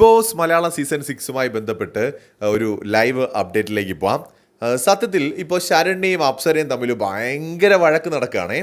Boss Malayalam season സിക്സുമായി ബന്ധപ്പെട്ട് ഒരു live അപ്ഡേറ്റിലേക്ക് പോവാം. സത്യത്തിൽ ഇപ്പോൾ ശരണ്യയും അപ്സരയും തമ്മിൽ ഭയങ്കര വഴക്ക് നടക്കുകയാണേ.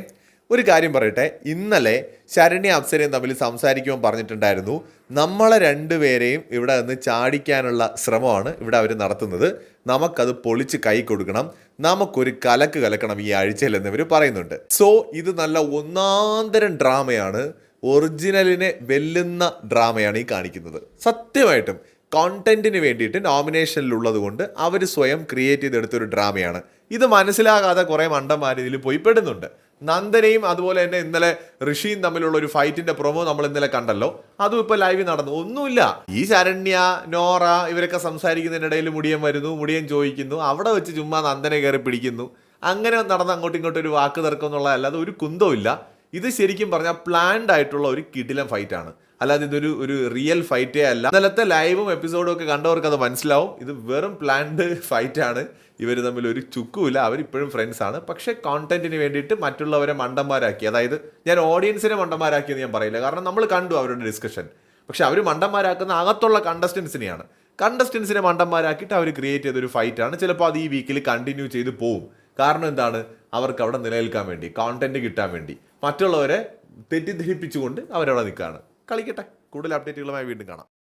ഒരു കാര്യം പറയട്ടെ ഇന്നലെ ശരണ്യ അപ്സരയും തമ്മിൽ സംസാരിക്കുമ്പോൾ പറഞ്ഞിട്ടുണ്ടായിരുന്നു. നമ്മളെ രണ്ടുപേരെയും ഇവിടെ നിന്ന് ചാടിക്കാനുള്ള ശ്രമമാണ് ഇവിടെ അവർ നടത്തുന്നത്. നമുക്കത് പൊളിച്ച് കൈ കൊടുക്കണം. നമുക്കൊരു കലക്ക് കലക്കണം ഈ ആഴ്ചയിൽ എന്നിവർ പറയുന്നുണ്ട്. സോ ഇത് നല്ല ഒന്നാന്തരം ഡ്രാമയാണ്. ഒറിജിനലിനെ വെല്ലുന്ന ഡ്രാമയാണ് ഈ കാണിക്കുന്നത്. സത്യമായിട്ടും കോണ്ടന്റിന് വേണ്ടിയിട്ട് നോമിനേഷനിലുള്ളത് കൊണ്ട് അവർ സ്വയം ക്രിയേറ്റ് ചെയ്തെടുത്തൊരു ഡ്രാമയാണ്. ഇത് മനസ്സിലാകാതെ കുറേ മണ്ടന്മാർ ഇതിൽ പോയി പെടുന്നുണ്ട് നന്ദനയും അതുപോലെ തന്നെ ഇന്നലെ ഋഷിയും തമ്മിലുള്ള ഒരു ഫൈറ്റിന്റെ പ്രൊമോ നമ്മൾ ഇന്നലെ കണ്ടല്ലോ. അതും ഇപ്പൊ ലൈവ് നടന്നു. ഒന്നുമില്ല. ഈ ശരണ്യ നോറ ഇവരൊക്കെ സംസാരിക്കുന്നതിനിടയിൽ മുടിയൻ വരുന്നു മുടിയൻ ചോദിക്കുന്നു. അവിടെ വെച്ച് ചുമ്മാ നന്ദനെ കയറി പിടിക്കുന്നു. അങ്ങനെ നടന്ന് അങ്ങോട്ടും ഇങ്ങോട്ടും ഒരു വാക്ക് തർക്കം എന്നുള്ളതല്ലാതെ ഒരു കുന്തവും ഇല്ല ഇത് ശരിക്കും പറഞ്ഞാൽ പ്ലാൻഡ് ആയിട്ടുള്ള ഒരു കിടിലം ഫൈറ്റ് ആണ്. അല്ലാതെ ഇതൊരു ഒരു റിയൽ ഫൈറ്റേ അല്ല. ഇന്നലത്തെ ലൈവും എപ്പിസോഡും ഒക്കെ കണ്ടവർക്ക് അത് മനസ്സിലാവും. ഇത് വെറും പ്ലാൻഡ് ഫൈറ്റ് ആണ്. ഇവർ തമ്മിൽ ഒരു ചുക്കുമില്ല. അവരിപ്പോഴും ഫ്രണ്ട്സ് ആണ്. പക്ഷേ കോണ്ടന്റിന് വേണ്ടിയിട്ട് മറ്റുള്ളവരെ മണ്ടന്മാരാക്കി. അതായത് ഞാൻ ഓഡിയൻസിനെ മണ്ടന്മാരാക്കിയെന്ന് ഞാൻ പറയില്ല. കാരണം നമ്മൾ കണ്ടു അവരുടെ ഡിസ്കഷൻ പക്ഷെ അവർ മണ്ടന്മാരാക്കുന്ന അകത്തുള്ള കണ്ടസ്റ്റൻസിനെയാണ് കണ്ടസ്റ്റൻസിനെ മണ്ടന്മാരാക്കിയിട്ട് അവർ ക്രിയേറ്റ് ചെയ്തൊരു ഫൈറ്റാണ് ചിലപ്പോൾ അത് ഈ വീക്കിൽ കണ്ടിന്യൂ ചെയ്ത് പോവും. കാരണം എന്താണ്? അവർക്ക് അവിടെ നിലനിൽക്കാൻ വേണ്ടി കോണ്ടന്റ് കിട്ടാൻ വേണ്ടി. മറ്റുള്ളവരെ തെറ്റിദ്ധരിപ്പിച്ചുകൊണ്ട് അവരവിടെ നിൽക്കുകയാണ്. കളിക്കട്ടെ. കൂടുതൽ അപ്ഡേറ്റുകളുമായി വീണ്ടും കാണാം.